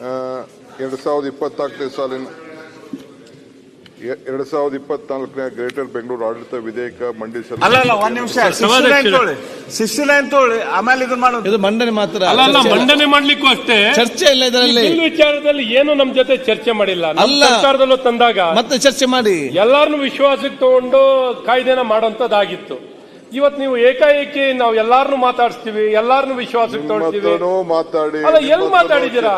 ಆ, ಎರಡು ಸಾವಿರದ ಇಪ್ಪತ್ನಾಲ್ಕನೇ ಸಾಲಿನ ಎ- ಎರಡು ಸಾವಿರದ ಇಪ್ಪತ್ನಾಲ್ಕನೇ ಗ್ರೇಟರ್ ಬೆಂಗಳೂರು ಆಡಳಿತ ವಿಧೇಯಕ ಮಂಡಿಸಲು ಅಲ್ಲ ಅಲ್ಲ ಒಂದ್ ನಿಮಿಷ. ಆಮೇಲೆ ಇದನ್ನ ಮಾಡೋದು ಇದು ಮಂಡನೆ ಮಾತ್ರ. ಅಲ್ಲ ಅಲ್ಲ ಚರ್ಚೆ ಮಂಡನೆ ಮಾಡ್ಲಿಕ್ಕೂ ಅಷ್ಟೇ. ಚರ್ಚೆ ಇಲ್ಲ ಇದರಲ್ಲಿ. ಬಿಲ್ ವಿಚಾರದಲ್ಲಿ ಏನು ನಮ್ಮ ಜೊತೆ ಚರ್ಚೆ ಮಾಡಿಲ್ಲ. ನಮ್ಮ ಅಲ್ಲ. ಸರ್ಕಾರದಲ್ಲೂ ತಂದಾಗ ಮತ್ತೆ ಚರ್ಚೆ ಮಾಡಿ. ಎಲ್ಲಾರನ್ನು ವಿಶ್ವಾಸಕ್ಕೆ ತಗೊಂಡು ಕಾಯ್ದೆನ ಮಾಡೋಂಥದ್ದಾಗಿತ್ತು ಇವತ್ ನೀವು ಏಕಾಏಕಿ ನಾವು ಎಲ್ಲಾರನು ಮಾತಾಡಿಸ್ತೀವಿ ಎಲ್ಲಾರನು ವಿಶ್ವಾಸಕ್ಕೆ ನಿಮ್ಮತ್ರನೂ ಮಾತಾಡಿ ಅಲ್ಲ, ಎಲ್ಲಿ ಮಾತಾಡಿದ್ದೀರಾ?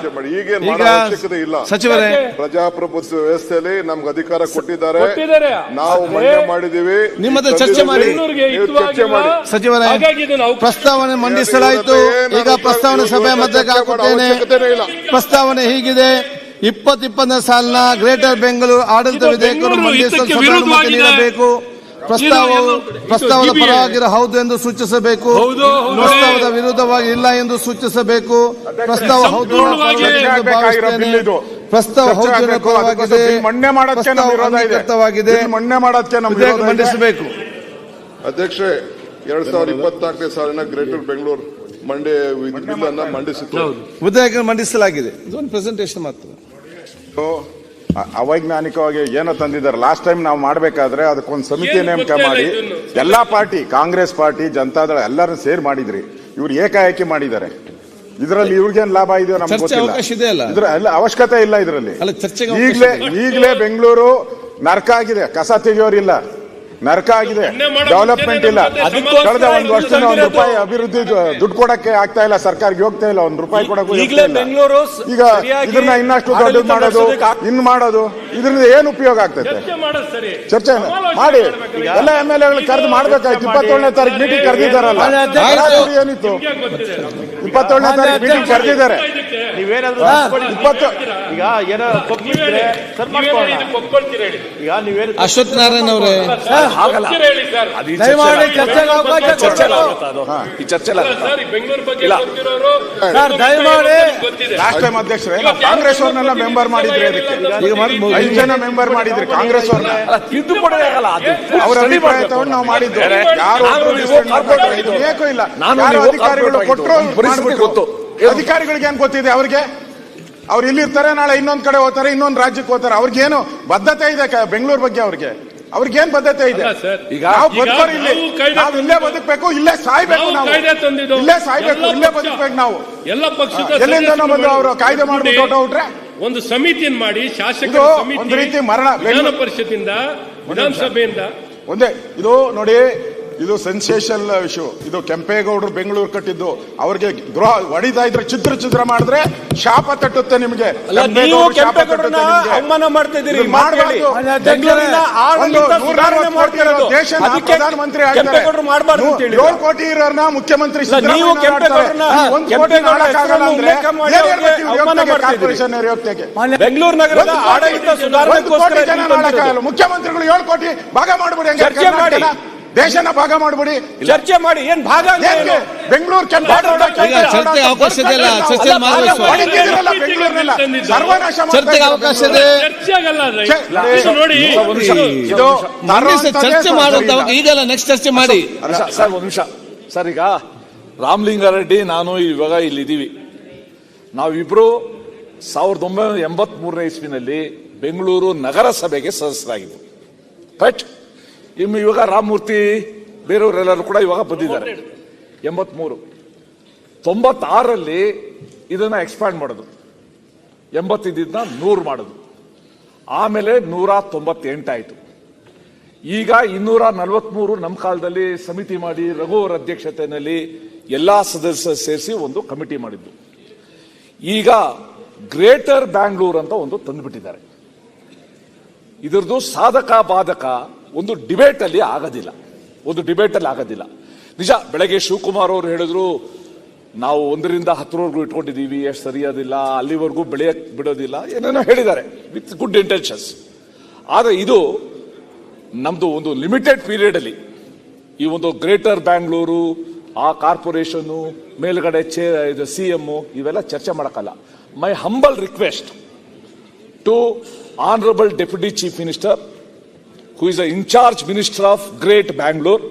ಅವಶ್ಯಕತೆ ಇಲ್ಲ ಸಚಿವರೇ? ಪ್ರಜಾಪ್ರಭುತ್ವ ವ್ಯವಸ್ಥೆಯಲ್ಲಿ ನಮ್ಗೆ ಅಧಿಕಾರ ಕೊಟ್ಟಿದ್ದಾರೆ ಕೊಟ್ಟಿದ್ದಾರೆ. ನಾವು ಮಾಡಿದೀವಿ ನಿಮ್ಮ ಚರ್ಚೆ. ಮಾಡಿ. ಚರ್ಚೆ. ಮಾಡಿ ಸಚಿವರೇ ಪ್ರಸ್ತಾವನೆ ಮಂಡಿಸಲಾಯಿತು ಈಗ ಪ್ರಸ್ತಾವನೆ ಸಭೆ ಮಧ್ಯಕ್ಕೆ ಹಾಕುತ್ತೇನೆ ಪ್ರಸ್ತಾವನೆ ಹೀಗಿದೆ ಇಪ್ಪತ್ತಿಪ್ಪತ್ತನೇ ಸಾಲಿನ ಗ್ರೇಟರ್ ಬೆಂಗಳೂರು ಆಡಳಿತ ವಿಧೇಯಕರು ವಿಧೇಯಕವನ್ನು ಮಂಡಿಸಲು. ನೀಡಬೇಕು ಪ್ರಸ್ತಾವವು ಪ್ರಸ್ತಾವದ ಪರವಾಗಿರ ಹೌದು ಎಂದು ಸೂಚಿಸಬೇಕು. ಪ್ರಸ್ತಾವದ ವಿರುದ್ಧವಾಗಿ ಇಲ್ಲ ಎಂದು ಸೂಚಿಸಬೇಕು. ಪ್ರಸ್ತಾವ ಹೌದು. ಪ್ರಸ್ತಾವ ಹೌದು. ಪರವಾಗಿದೆ ಮಂಡನೆ ಮಾಡೋದಕ್ಕೆ ವಿರೋಧ ಮಂಡಿಸಬೇಕು. ಅಧ್ಯಕ್ಷೆ ಎರಡ್ ಸಾವಿರದ ಇಪ್ಪತ್ನಾಲ್ಕನೇ ಸಾಲಿನ ಗ್ರೇಟರ್ ಬೆಂಗಳೂರು ಮಂಡೆ ಬಿಲ್ ಅನ್ನ ಮಂಡಿಸಿತು ಮಂಡಿಸಲಾಗಿದೆ. ಇದೊಂದು ಪ್ರೆಸೆಂಟೇಷನ್ ಮಾತ್ರ. ಅವೈಜ್ಞಾನಿಕವಾಗಿ ಏನೋ ತಂದಿದ್ದಾರೆ. ಲಾಸ್ಟ್ ಟೈಮ್ ನಾವು ಮಾಡಬೇಕಾದ್ರೆ ಅದಕ್ಕೊಂದು ಸಮಿತಿ ನೇಮಕ ಮಾಡಿ. ಎಲ್ಲಾ ಪಾರ್ಟಿ ಕಾಂಗ್ರೆಸ್ ಪಾರ್ಟಿ ಜನತಾದಳ ಎಲ್ಲರೂ ಸೇರ್ ಮಾಡಿದ್ರಿ. ಇವ್ರು ಏಕಾಏಕಿ ಮಾಡಿದ್ದಾರೆ. ಇದರಲ್ಲಿ ಇವ್ರಿಗೇನ್ ಲಾಭ ಇದೆಯೋ ನಮ್ಗೆ ಚರ್ಚೆ ಗೊತ್ತಿಲ್ಲ. ಅವಕಾಶ ಇದೆ ಅಲ್ಲ? ಇದ್ರ ಎಲ್ಲ ಅವಶ್ಯಕತೆ ಇಲ್ಲ ಇದರಲ್ಲಿ. ಈಗಲೇ ಈಗಲೇ ಬೆಂಗಳೂರು ನರ್ಕ ಆಗಿದೆ. ಕಸ ತೆಗೆಯೋರಿಲ್ಲ. ನರ್ಕ ಆಗಿದೆ. ಡೆವಲಪ್ಮೆಂಟ್ ಇಲ್ಲ. ಕಳೆದ ಒಂದು ವರ್ಷದಿಂದ ಒಂದು ರೂಪಾಯಿ ಅಭಿವೃದ್ಧಿ ದುಡ್ಡು ಕೊಡಕ್ಕೆ ಆಗ್ತಾ ಇಲ್ಲ ಸರ್ಕಾರಕ್ಕೆ ಹೋಗ್ತಾ ಇಲ್ಲ ಒಂದು ರೂಪಾಯಿ ಕೊಡಕ್ಕೂ ಈಗಲೇ ಇಲ್ಲ. ಬೆಂಗಳೂರು ಈಗ ಇದನ್ನ ಇನ್ನಷ್ಟು ದೊಡ್ಡ ಮಾಡೋದು ಇನ್ ಮಾಡೋದು ಇದರಿಂದ ಏನು ಉಪಯೋಗ ಆಗ್ತೈತೆ? ಚರ್ಚೆ ಮಾಡಿ. ಎಲ್ಲ ಎಂ ಎಲ್ ಎಗಳು ಕರೆದು ಮಾಡ್ಬೇಕಾಯ್ತು. ಇಪ್ಪತ್ತೇಳನೇ ತಾರೀಕು ಮೀಟಿಂಗ್ ಕರೆದಿದ್ದಾರಲ್ಲ. ಏನಿತ್ತು? ಇಪ್ಪತ್ತೇಳನೇ ತಾರೀಕು ಮೀಟಿಂಗ್ ಕರೆದಿದ್ದಾರೆ. ನೀವೇನಾದ್ರೂ ಇಪ್ಪತ್ತು ಈಗ ತಪ್ಪಿದ್ರೆ ಸರ್ ಮಾಡ್ಕೊಳ್ಳೋಣ ಇದಕ್ಕೆ ಒಪ್ಕೊಳ್ತೀರಾ ಹೇಳಿ ಈಗ ನೀವೇನು ಅಶ್ವಥ್ ನಾರಾಯಣ ಅವರೇ ಆಗಲ್ಲ ಹೇಳಿ ಸರ್ ದಯಮಾಡಿ ಚರ್ಚೆಗೆ ಅವಕಾಶ ಚರ್ಚೆ ಅದು ಈ ಚರ್ಚೆ ಅಲ್ಲ ಸರ್ ಈ ಬೆಂಗಳೂರು ಬಗ್ಗೆ ಗೊತ್ತಿರೋರು ಸರ್, ದಯಮಾಡಿ ಗೊತ್ತಿದೆ ಲಾಸ್ಟ್ ಟೈಮ್ ಅಧ್ಯಕ್ಷರೇ ನಾವು ಕಾಂಗ್ರೆಸ್ ಅವ್ರನ್ನೆಲ್ಲ ಮೆಂಬರ್ ಮಾಡಿದ್ರಿ ಅದಕ್ಕೆ ಈಗ ಐದು ಜನ ಮೆಂಬರ್ ಮಾಡಿದ್ರಿ ಕಾಂಗ್ರೆಸ್ ಅವ್ರನ್ನ ಅಲ್ಲ ತಿದ್ದುಪಡಿ ಆಗಲ್ಲ ಅದು ಅವರ study ಅಭಿಪ್ರಾಯ ಮಾಡ್ಬೇಕು. ತಗೊಂಡು ನಾವು ಮಾಡಿದ್ದು ಯಾರು ನಾನು ನೀವು decide ಇದು ಬೇಕೋ ಇಲ್ಲ ನಾನು ಯಾರು ನೀವು ಅಧಿಕಾರಿಗಳು ಕೊಟ್ಟರು. ಪರಿಸ್ಥಿತಿ ಗೊತ್ತು. ಅಧಿಕಾರಿಗಳಿಗೆ ಏನ್ ಗೊತ್ತಿದೆ ಅವ್ರಿಗೆ? ಅವ್ರು ಇಲ್ಲಿರ್ತಾರೆ ನಾಳೆ ಇನ್ನೊಂದ್ ಕಡೆ ಹೋಗ್ತಾರೆ ಇನ್ನೊಂದ್ ರಾಜ್ಯಕ್ಕೆ ಹೋಗ್ತಾರೆ. ಅವ್ರಿಗೇನು ಬದ್ಧತೆ ಇದೆ ಕ- ಬೆಂಗಳೂರು ಬಗ್ಗೆ ಅವ್ರಿಗೆ? ಅವ್ರಿಗೇನ್ ಬದ್ಧತೆ ಇದೆ? ಸರ್. ಈಗ ನಾವು ಬದುಕೋರು ಇಲ್ಲಿ. ನಾವು ಇಲ್ಲೇ ಬದುಕಬೇಕು ಇಲ್ಲೇ ಸಾಯ್ಬೇಕು ನಾವು ಇಲ್ಲೇ ಸಾಯ್ಬೇಕು ಇಲ್ಲೇ ಬದುಕಬೇಕು ನಾವು. ಎಲ್ಲ ಪಕ್ಷದ ಎಲ್ಲಿಂದ ಬಂದು ಅವರು ಕಾಯ್ದೆ ಮಾಡಬೇಕು ಮಾಡ್ಬಿಟ್ಟು ಹೊರಟೋಗ್ಬಿಟ್ರೆ? ಒಂದು ಸಮಿತಿಯನ್ನು ಮಾಡಿ ಶಾಸಕರ ಒಂದು ರೀತಿ ಮರಣ. ವಿಧಾನ ಬೆಂಗಳೂರು- ಪರಿಷತ್ತಿಂದ ವಿಧಾನಸಭೆಯಿಂದ. ಒಂದೇ ಇದು ನೋಡಿ ಇದು ಸೆನ್ಸೇಷನ್ ಇಶ್ಯೂ ಇದು ಕೆಂಪೇಗೌಡರು ಬೆಂಗಳೂರು ಕಟ್ಟಿದ್ದು. ಅವ್ರಿಗೆ ಗೃಹ ಹೊಡಿತಾ ಇದ್ರೆ ಚಿತ್ರ ಚಿತ್ರ ಮಾಡಿದ್ರೆ ಶಾಪ ತಟ್ಟುತ್ತೆ ನಿಮಗೆ. ಅವಮಾನ ಮಾಡ್ತಾ ಇದ್ದೀರಿ ಪ್ರಧಾನಮಂತ್ರಿ ಕೆಂಪೇಗೌಡರು ಮಾಡಬಾರ್ದು ಅಂತ ಹೇಳಿ ಏಳು ಕೋಟಿ ಇರೋರ್ನ ಮುಖ್ಯಮಂತ್ರಿ? ಬೆಂಗಳೂರು ನಗರದ ಕೋಟಿ- ಆಡಳಿತ ಸುಧಾರಣೆಗೋಸ್ಕರ ಮುಖ್ಯಮಂತ್ರಿಗಳು ಏಳು ಕೋಟಿ ಭಾಗ ಮಾಡ್ಬಿಡಿ ದೇಶನ ಭಾಗ ಮಾಡ್ಬಿಡಿ. ಚರ್ಚೆ ಮಾಡಿ ಏನ್ ಭಾಗ? ಬೆಂಗಳೂರು. ಸರ್ವನಾಶ ಚರ್ಚೆ ಮಾಡುವಂತ ಈಗಲ್ಲ ನೆಕ್ಸ್ಟ್ ಚರ್ಚೆ ಮಾಡಿ. ಸರ್ ಒಂದು ನಿಮಿಷ. ಸರ್ ಈಗ ರಾಮಲಿಂಗಾರೆಡ್ಡಿ ನಾನು ಇವಾಗ ಇಲ್ಲಿದ್ದೀವಿ. ನಾವಿಬ್ರು ಸಾವಿರದ ಒಂಬೈನೂರ ಎಂಬತ್ ಮೂರನೇ ಇಸ್ವಿನಲ್ಲಿ ಬೆಂಗಳೂರು ನಗರಸಭೆಗೆ ಸದಸ್ಯರಾಗಿದ್ದರು ರೈಟ್ ಇನ್ನು ಇವಾಗ ರಾಮಮೂರ್ತಿ ಬೇರೆಯವರೆಲ್ಲರೂ ಕೂಡ ಇವಾಗ ಬಂದಿದ್ದಾರೆ. ಎಂಬತ್ಮೂರು. ತೊಂಬತ್ತಾರರಲ್ಲಿ ಇದನ್ನು ಎಕ್ಸ್ಪ್ಯಾಂಡ್ ಮಾಡೋದು. ಎಂಬತ್ತಿದ್ದನ್ನ ನೂರು ಮಾಡೋದು. ಆಮೇಲೆ ನೂರ ತೊಂಬತ್ತೆಂಟಾಯಿತು ಈಗ ಇನ್ನೂರ ನಲವತ್ಮೂರು ನಮ್ಮ ಕಾಲದಲ್ಲಿ ಸಮಿತಿ ಮಾಡಿ ರಘು ಅವರ ಅಧ್ಯಕ್ಷತೆಯಲ್ಲಿ ಎಲ್ಲ ಸದಸ್ಯರು ಸೇರಿಸಿ ಒಂದು ಕಮಿಟಿ ಮಾಡಿದ್ದು. ಈಗ ಗ್ರೇಟರ್ ಬ್ಯಾಂಗ್ಳೂರ್ ಅಂತ ಒಂದು ತಂದುಬಿಟ್ಟಿದ್ದಾರೆ. ಇದರದು ಸಾಧಕ ಬಾಧಕ ಒಂದು ಡಿಬೇಟಲ್ಲಿ ಆಗೋದಿಲ್ಲ. ಒಂದು ಡಿಬೇಟಲ್ಲಿ ಆಗೋದಿಲ್ಲ. ನಿಜ, ಬೆಳಗ್ಗೆ ಶಿವಕುಮಾರ್ ಅವರು ಹೇಳಿದ್ರು, ನಾವು ಒಂದರಿಂದ ಹತ್ತರವರೆಗೂ ಇಟ್ಕೊಂಡಿದ್ದೀವಿ, ಎಷ್ಟು ಸರಿಯಾದಿಲ್ಲ ಅಲ್ಲಿವರೆಗೂ ಬೆಳೆಯಕ್ ಬಿಡೋದಿಲ್ಲ, ಏನೇನೋ ಹೇಳಿದ್ದಾರೆ ವಿತ್ ಗುಡ್ ಇಂಟೆನ್ಷನ್ಸ್ ಆದರೆ ಇದು ನಮ್ಮದು ಒಂದು ಲಿಮಿಟೆಡ್ ಪೀರಿಯಡಲ್ಲಿ ಈ ಒಂದು ಗ್ರೇಟರ್ ಬ್ಯಾಂಗ್ಳೂರು ಆ ಕಾರ್ಪೊರೇಷನ್ನು ಮೇಲ್ಗಡೆ ಚೇ ಇದು ಸಿ ಎಮ್ಮು ಇವೆಲ್ಲ ಚರ್ಚೆ ಮಾಡೋಕ್ಕಲ್ಲ. My humble request to honourable deputy chief minister who is the in charge minister of Great Bangalore,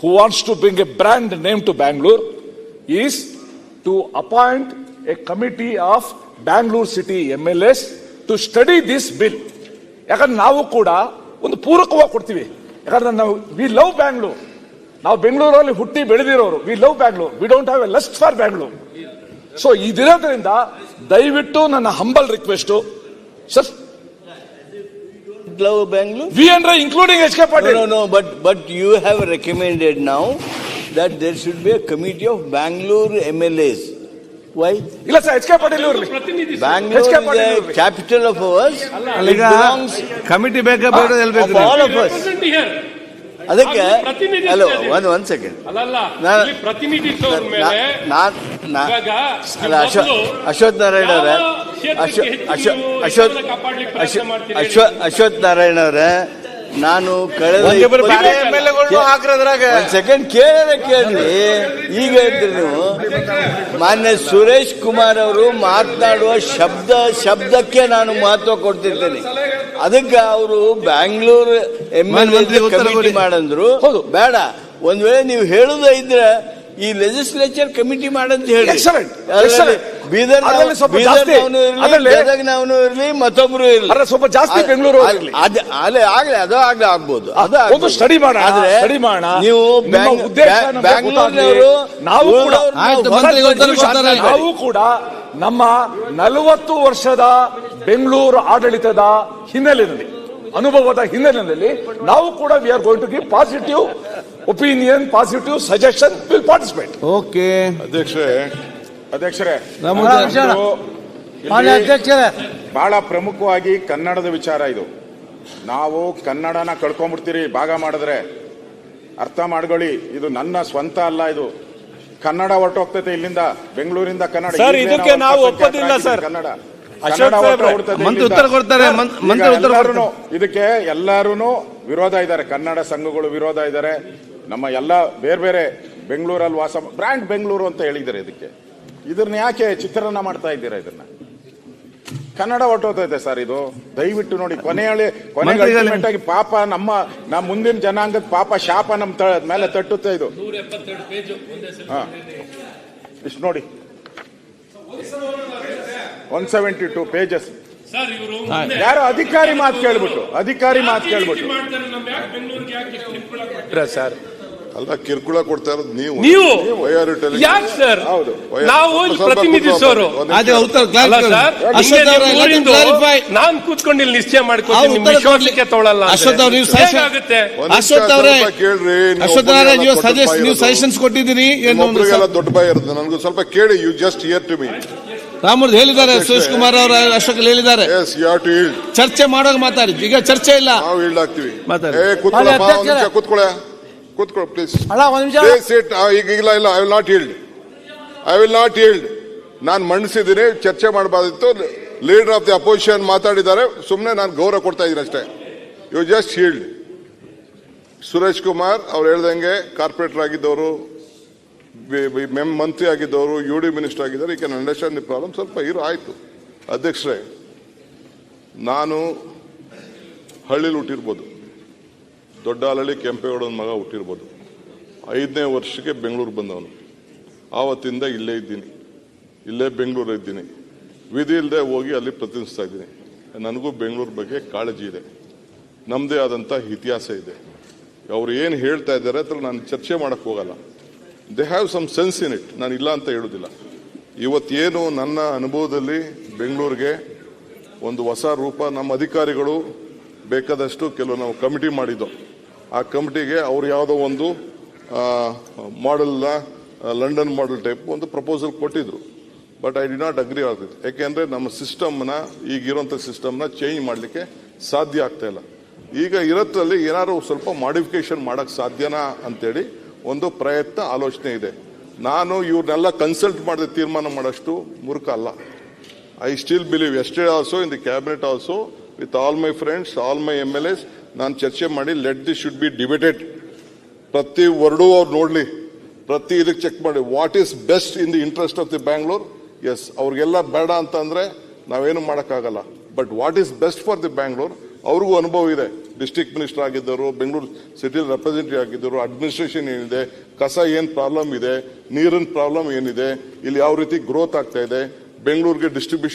who wants to bring a brand name to Bangalore, is to appoint a committee of M L S to study this bill ಯಾಕಂದ್ರೆ ನಾವು ಕೂಡ ಒಂದು ಪೂರಕವಾಗಿ ಕೊಡ್ತೀವಿ. ಯಾಕಂದ್ರೆ ನಾವು V love Bangalore ನಾವು ಬೆಂಗಳೂರಲ್ಲಿ ಹುಟ್ಟಿ ಬೆಳೆದಿರೋರು. We love Bangalore we don't have a lust for Bangalore so ಇದಿರೋದ್ರಿಂದ ದಯವಿಟ್ಟು ನನ್ನ humble request sir Love Bangalore? V ಅಂದ್ರೆ including H K No, Patil no, no, but, but you have recommended now that there should be a committee of Bangalore MLAs. Why? ಇಲ್ಲ sir H K Patil ಇವ್ರಲ್ಲಿ ಪ್ರತಿನಿಧಿ Bangalore HK is Patil. the capital of ours. It ಈಗ belongs committee ಬೇಕಾ ಬೇಡ of ಹೇಳ್ಬೇಕು all of us. Represent here. ಅದಕ್ಕೆ hello ಒಂದು one one second Ashwath ಅಶೋತ್ ಅಶ್ವಥ್ ನಾರಾಯಣ ಅವರೇ. ಅಶೋಕ್ ಕ್ಷೇತ್ರಕ್ಕೆ ಅಶ್ವಥ್ ನಾರಾಯಣ ಅವರೇ ನಾನು ಕಳೆದ ಸೆಕೆಂಡ್ ಕೇಳ ಕೇಳಿ ಈಗ ಹೇಳ್ತೀರಿ ನೀವು ಮಾನ್ಯ ಸುರೇಶ್ ಕುಮಾರ್ ಅವರು ಮಾತನಾಡುವ ಶಬ್ದ ಶಬ್ದಕ್ಕೆ ನಾನು ಮಹತ್ವ ಕೊಡ್ತಿರ್ತೇನೆ. ಅದಕ್ಕೆ ಅವರು ಬ್ಯಾಂಗ್ಳೂರು ಎಂ ಎಲ್ ಕಮಿಟಿ ಮಾಡಂದ್ರು. ಹೌದು. ಬೇಡ ಒಂದ್ ವೇಳೆ ನೀವು ಹೇಳುದ ಇದ್ರೆ ಈ ಲೆಜಿಸ್ಲೇಚರ್ ಕಮಿಟಿ ಮಾಡಂತ ಹೇಳಿ. ಬೀದರ್ ಅದ್ರಲ್ಲಿ ಸ್ವಲ್ಪ ಬೀದರ್ ಜಾಸ್ತಿ. ನಾವನು ಇರ್ಲಿ ಅದ್ರಲ್ಲಿ- ಗದಗ್ನವನು ಇರ್ಲಿ ಮತ್ತೊಬ್ರು ಇರಲಿ. ಸ್ವಲ್ಪ ಜಾಸ್ತಿ ಬೆಂಗಳೂರು ಅಲ್ಲೇ ಆಗ್ಲಿ ಅದು ಆಗ್ಲಿ ಆಗ್ಬೋದು. ಅದು ಸ್ಟಡಿ ಮಾಡ study ಮಾಡೋಣ, ಆದ್ರೆ study ಮಾಡೋಣ. ನೀವು ಬ್ಯಾಂಗ್ಳೂರ್ನವರು ನಾವು ಕೂಡ-. ನಾವು ಕೂಡ ನಮ್ಮ ನಲವತ್ತು ವರ್ಷದ ಬೆಂಗಳೂರು ಆಡಳಿತದ ಹಿನ್ನೆಲೆಯಲ್ಲಿ ಅನುಭವದ ಹಿನ್ನೆಲೆಯಲ್ಲಿ ನಾವು ಕೂಡ we are going to give positive opinion positive suggestion will participate okay ಅಧ್ಯಕ್ಷರೇ ಅಧ್ಯಕ್ಷರೇ ಅಧ್ಯಕ್ಷರೇ ಬಹಳ ಪ್ರಮುಖವಾಗಿ ಕನ್ನಡದ ವಿಚಾರ ಇದು. ನಾವು ಕನ್ನಡನ ಕಳ್ಕೊಂಡ್ಬಿಡ್ತೀರಿ ಭಾಗ ಮಾಡಿದ್ರೆ. ಅರ್ಥ ಮಾಡ್ಕೊಳ್ಳಿ ಇದು ನನ್ನ ಸ್ವಂತ ಅಲ್ಲ ಇದು. ಕನ್ನಡ ಹೊರಟೋಗ್ತೈತೆ ಇಲ್ಲಿಂದ ಬೆಂಗಳೂರಿಂದ ಕನ್ನಡ ಸರ್, ಇದಕ್ಕೆ ನಾವು ಒಪ್ಪೋದಿಲ್ಲ, ಸರ್. ಕನ್ನಡ. ಅಶೋಕ್ ಮಂತ್ರಿ ಉತ್ತರ ಕೊಡ್ತಾರೆ, ಮಂತ್ರಿ ಉತ್ತರ ಎಲ್ಲರೂನು ಇದಕ್ಕೆ ಎಲ್ಲಾರು ವಿರೋಧ ಇದ್ದಾರೆ. ಕನ್ನಡ ಸಂಘಗಳು ವಿರೋಧ ಇದ್ದಾರೆ. ನಮ್ಮ ಎಲ್ಲ ಬೇರೆ ಬೇರೆ ಬೆಂಗಳೂರಲ್ಲಿ ವಾಸ ಬ್ರ್ಯಾಂಡ್ ಬೆಂಗಳೂರು ಅಂತ ಹೇಳಿದ್ದಾರೆ ಇದಕ್ಕೆ. ಇದನ್ನ ಯಾಕೆ ಚಿತ್ರಣ ಮಾಡ್ತಾ ಇದ್ದೀರಾ ಇದನ್ನ? ಕನ್ನಡ ಹೊಟ್ಟೋತೈತೆ ಸರ್ ಇದು. ದಯವಿಟ್ಟು ನೋಡಿ ಕೊನೆಯಲ್ಲಿ ಕೊನೆಗೆ ಪಾಪ ನಮ್ಮ ನಮ್ಮ ಮುಂದಿನ ಜನಾಂಗದ ಪಾಪ ಶಾಪ ನಮ್ಮ ತ- ಮೇಲೆ ತಟ್ಟುತ್ತೆ ಇದು. ಹಾ. ಇಷ್ಟು ನೋಡಿ. One seventy two pages sir ಇವರು ಯಾರೋ ಅಧಿಕಾರಿ ಮಾತು ಕೇಳ್ಬಿಟ್ಟು ಅಧಿಕಾರಿ ಮಾತು ಕೇಳ್ಬಿಟ್ಟು. ನಮ್ಮ ಸರ್. ಅಲ್ಲ ಕಿರುಕುಳ ಕೊಡ್ತಾ ಇರೋದು ನೀವು. ನೀವು? ಯಾಕೆ ಸರ್? ಹೌದು. ನಾವು ಸ್ವಲ್ಪ ಪ್ರತಿನಿಧಿಸೋರು ನಾನ್ ಕೂತ್ಕೊಂಡು ಇಲ್ಲಿ ನಿಶ್ಚಯ ಮಾಡ್ಕೊಂಡು ಮಾಡ್ಕೊತೀನಿ ವಿಶ್ವಾಸಕ್ಕೆ ಅಂದ್ರೆ. ಅಶ್ವಥ್ ಅವ್ರು ನೀವು ನಿಮಿಷ ಅಶ್ವಥ್ ಅವರೇ ಕೇಳ್ರಿ ಅಶ್ವಥ್ ಅವರೇ ನೀವು ಸಜೆಸ್ಟ್ ನೀವು. ಸಜೆಷನ್ಸ್ ಕೊಟ್ಟಿದ್ದೀರಿ ಏನು ದೊಡ್ಡ ಭಯ ಇರುತ್ತೆ ನನಗೂ ಸ್ವಲ್ಪ ಕೇಳಿ you just hear to me Ramurthy ಹೇಳಿದ್ದಾರೆ ಸುರೇಶ್ ಕುಮಾರ್ ಅವರು ಅಶೋಕ್ ಹೇಳಿದ್ದಾರೆ. ಚರ್ಚೆ ಮಾಡೋಕೆ ಮಾತಾಡಿ. ಈಗ ಚರ್ಚೆ ಇಲ್ಲ. ನಾವು ಈಲ್ಡ್ ಆಗ್ತೀವಿ ಮಾತಾಡಿ. ಏ ಕೂತ್ಕೊಳ್ಳಪ್ಪ ಒಂದ್ ನಿಮಿಷ ಕೂತ್ಕೊಳ್ಳ. ಕೂತ್ಕೊಳ್ಳ ಪ್ಲೀಸ್ ಅಲ್ಲ ಒಂದ್ ನಿಮಿಷ. ಪ್ಲೀಸ್ ಇಟ್ ಈಗ ಇಲ್ಲ ಇಲ್ಲ I will not yield I will not yield ನಾನು ಮಂಡಿಸಿದ್ದೀನಿ ಚರ್ಚೆ ಮಾಡಬಾರ್ದಿತ್ತು. ಲೀಡರ್ ಆಫ್ ದಿ ಅಪೋಸಿಷನ್ ಮಾತಾಡಿದ್ದಾರೆ. ಸುಮ್ಮನೆ ನಾನು ಗೌರವ ಕೊಡ್ತಾ ಇದ್ದೀನಿ ಅಷ್ಟೇ. You just yield Suresh Kumar ಅವ್ರು ಹೇಳ್ದಂಗೆ corporate ಆಗಿದ್ದವರು ma'am Mantri ಆಗಿದ್ದವರು, you D minister ಆಗಿದ್ದಾರೆ ಈ ಕ್ಯಾನ್ ಅಂಡರ್ಸ್ಟ್ಯಾಂಡ್ ದಿ ಪ್ರಾಬ್ಲಮ್ ಸ್ವಲ್ಪ ಇರು, ಆಯಿತು. ಅಧ್ಯಕ್ಷರೇ, ನಾನು ಹಳ್ಳಿಲಿ ಹುಟ್ಟಿರ್ಬೋದು. ದೊಡ್ಡ ಹಳ್ಳಿ ಕೆಂಪೇಗೌಡನ ಮಗ ಹುಟ್ಟಿರ್ಬೋದು. ಐದನೇ ವರ್ಷಕ್ಕೆ ಬೆಂಗಳೂರು ಬಂದವನು. ಆವತ್ತಿಂದ ಇಲ್ಲೇ ಇದ್ದೀನಿ. ಇಲ್ಲೇ ಬೆಂಗಳೂರು ಇದ್ದೀನಿ. ವಿಧಿ ಇಲ್ಲದೆ ಹೋಗಿ ಅಲ್ಲಿ ಪ್ರತಿನಿಧಿಸ್ತಾ ಇದ್ದೀನಿ. ನನಗೂ ಬೆಂಗಳೂರು ಬಗ್ಗೆ ಕಾಳಜಿ ಇದೆ. ನಮ್ಮದೇ ಆದಂಥ ಇತಿಹಾಸ ಇದೆ. ಅವರು ಏನು ಹೇಳ್ತಾ ಇದ್ದಾರೆ ಅದ್ರಲ್ಲಿ ನಾನು ಚರ್ಚೆ ಮಾಡೋಕ್ಕೆ ಹೋಗಲ್ಲ. They have some sense in it ನಾನು ಇಲ್ಲ ಅಂತ ಹೇಳೋದಿಲ್ಲ. ಇವತ್ತೇನು ನನ್ನ ಅನುಭವದಲ್ಲಿ ಬೆಂಗಳೂರಿಗೆ ಒಂದು ಹೊಸ ರೂಪ ನಮ್ಮ ಅಧಿಕಾರಿಗಳು ಬೇಕಾದಷ್ಟು ಕೆಲವು ನಾವು ಕಮಿಟಿ ಮಾಡಿದ್ದು. ಆ ಕಮಿಟಿಗೆ ಅವ್ರು ಯಾವುದೋ ಒಂದು ಮಾಡೆಲ್ನ ಲಂಡನ್ ಮಾಡೆಲ್ ಟೈಪ್ ಒಂದು ಪ್ರಪೋಸಲ್ ಕೊಟ್ಟಿದ್ರು. But I did not agree ಆಗ್ತಿತ್ತು ಯಾಕೆಂದ್ರೆ ನಮ್ಮ ಸಿಸ್ಟಮ್ನ ಈಗಿರೋಂಥ ಸಿಸ್ಟಮ್ನ ಚೇಂಜ್ ಮಾಡಲಿಕ್ಕೆ ಸಾಧ್ಯ ಆಗ್ತಾ ಇಲ್ಲ. ಈಗ ಇರೋದ್ರಲ್ಲಿ ಏನಾದ್ರು ಸ್ವಲ್ಪ ಮಾಡಿಫಿಕೇಶನ್ ಮಾಡೋಕ್ಕೆ ಸಾಧ್ಯನಾ ಅಂತೇಳಿ ಒಂದು ಪ್ರಯತ್ನ, ಆಲೋಚನೆ ಇದೆ. ನಾನು ಇವ್ರನ್ನೆಲ್ಲ ಕನ್ಸಲ್ಟ್ ಮಾಡದೆ ತೀರ್ಮಾನ ಮಾಡೋಷ್ಟು ಮೂರ್ಖ ಅಲ್ಲ. I still believe as they also in the cabinet also with all my friends all my M L S ನಾನು ಚರ್ಚೆ ಮಾಡಿ let this should be debated ಪ್ರತಿ ವರ್ಡೂ ಅವ್ರು ನೋಡಲಿ, ಪ್ರತಿ ಇದಕ್ಕೆ ಚೆಕ್ ಮಾಡಿ what is best in the interest of the Bangalore S ಅವ್ರಿಗೆಲ್ಲ ಬೇಡ ಅಂತಂದ್ರೆ ನಾವೇನು ಮಾಡೋಕ್ಕಾಗಲ್ಲ. But what is best for the Bangalore ಅವ್ರಿಗೂ ಅನುಭವ ಇದೆ. ಡಿಸ್ಟ್ರಿಕ್ಟ್ ಮಿನಿಸ್ಟರ್ ಆಗಿದ್ದರು, ಬೆಂಗಳೂರು ಸಿಟಿ ರೆಪ್ರೆಸೆಂಟೇಟಿವ್ ಆಗಿದ್ದರು, ಅಡ್ಮಿನಿಸ್ಟ್ರೇಷನ್ ಏನಿದೆ, ಕಸ ಏನು ಪ್ರಾಬ್ಲಮ್ ಇದೆ, ನೀರಿನ ಪ್ರಾಬ್ಲಮ್ ಏನಿದೆ, ಇಲ್ಲಿ ಯಾವ ರೀತಿ ಗ್ರೋತ್ ಆಗ್ತಾ ಇದೆ, ಬೆಂಗಳೂರಿಗೆ ಡಿಸ್ಟ್ರಿಬ್ಯೂಷನ್